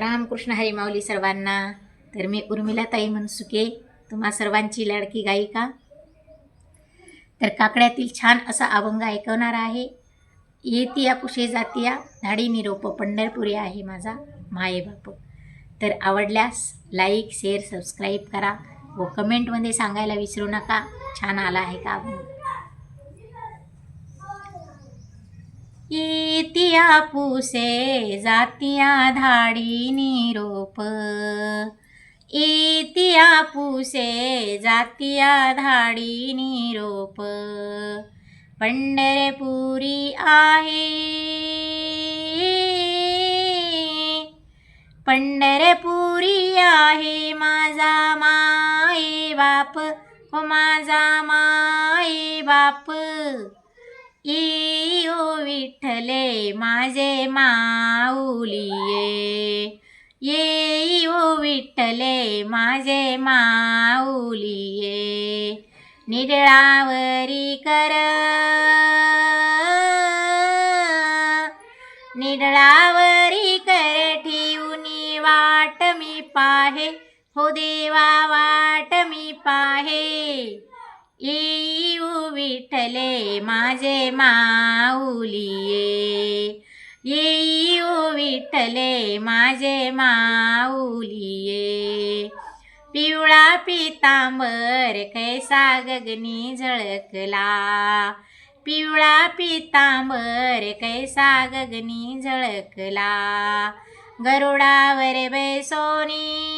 रामकृष्ण हरी माऊली सर्वांना. तर मी उर्मिलाताई मनसुके तुम्हा सर्वांची लाडकी गायिका. तर काकड्यातील छान असा अभंग ऐकवणार आहे. येतिया कुशे जातिया धाडी निरोप पंढरपुरी आहे माझा मायेबाप तर आवडल्यास लाईक शेअर सबस्क्राईब करा व कमेंटमध्ये सांगायला विसरू नका. छान आला आहे का? अभंग येतिया पुसे जातिया धाडी निरोप. येतिया पुसे जातिया धाडी निरोप. पंढरपुरी आहे. पंढरपुरी आहे माझा माये बाप हो माझा माई बाप. येऊ विठ्ठले माझे माऊलिये. येऊ विठ्ठले माझे माऊलिये. निडळावरी कर. निडळावरी कर ठेवूनी वाट मी पाहे. हो देवा वाट मी पाहे. ई विठ्ठले माझे माऊलिये. येऊ विठ्ठले माझे माऊलिये. पिवळा पितांबर कैसा गगनी झळकला. पिवळा पितांबर कैसा गगनी झळकला. गरुडावर बैसोनी.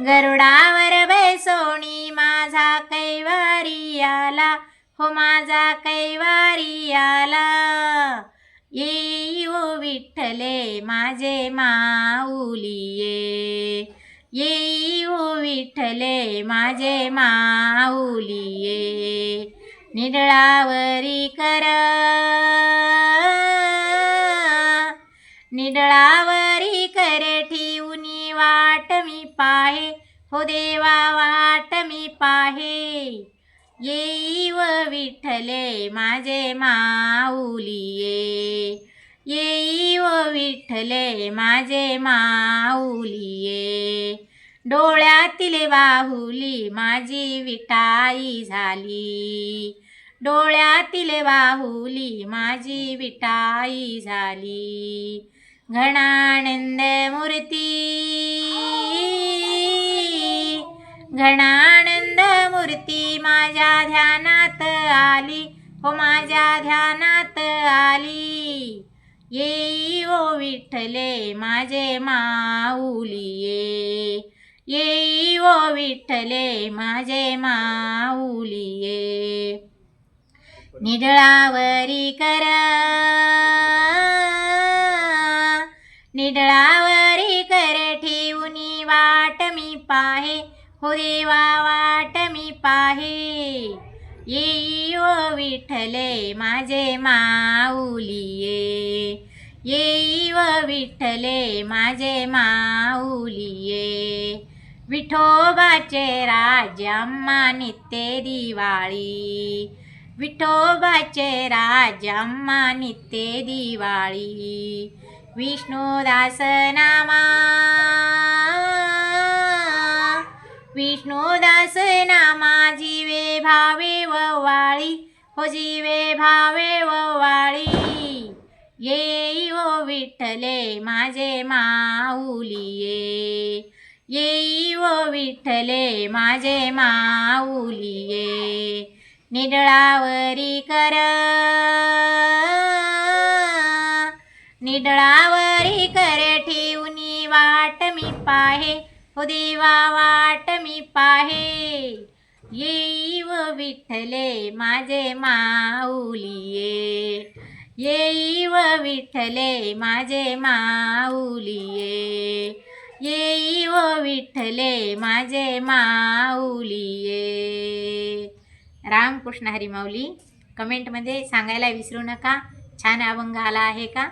गरुडावर हो माझा कैवारी आला. येऊ विठ्ठले माझे माऊलिये येऊ विठ्ठले माझे माऊलिये निडळावरी कर. निडळावरी करे ठेवूनी वाट मी पाहे. हो देवा वाट मी पाहे. येईव विठ्ठले माझे माऊलिये. येईव विठ्ठले माझे माऊलिये. डोळ्यातील बाहुली माझी विटाई झाली. डोळ्यातील बाहुली माझी विटाई झाली. घणानंद मूर्ती. घणानंद मूर्ती. माझ्या ध्यानात आली. हो माझ्या ध्यानात आली. येई ओ विठ्ठले माझे माऊलिये येई ओ विठ्ठले माझे माऊलिये निडळावरी कर. निडळावरी कर ठेवूनी वाट मी पाहे. हो देवा वाट मी पाहे. येई ओ विठ्ठले माझे माऊलिये. येई व विठ्ठले माझे माऊलिये. विठोबाचे राजम्मा नित्य दिवाळी. विठोबाचे राजम्मा नित्य दिवाळी. विष्णुदास नामा. विष्णुदास नामा जीवे भावे ववाळी हो जीवे भावे ववाळी येई ओ विठ्ठले माझे माऊलिये येई ओ विठ्ठले माझे माऊलिये निडळावरी कर. निडळावरी कर ठेवूनी वाट मी पाहे. हो देवा वाट मी पाहे. येईव विठ्ठले माझे माऊलिये. येईव विठ्ठले माझे माऊलिये. येईव विठ्ठले माझे माऊलिये. रामकृष्ण हरी माऊली कमेंटमध्ये सांगायला विसरू नका. छान अभंग आला आहे का?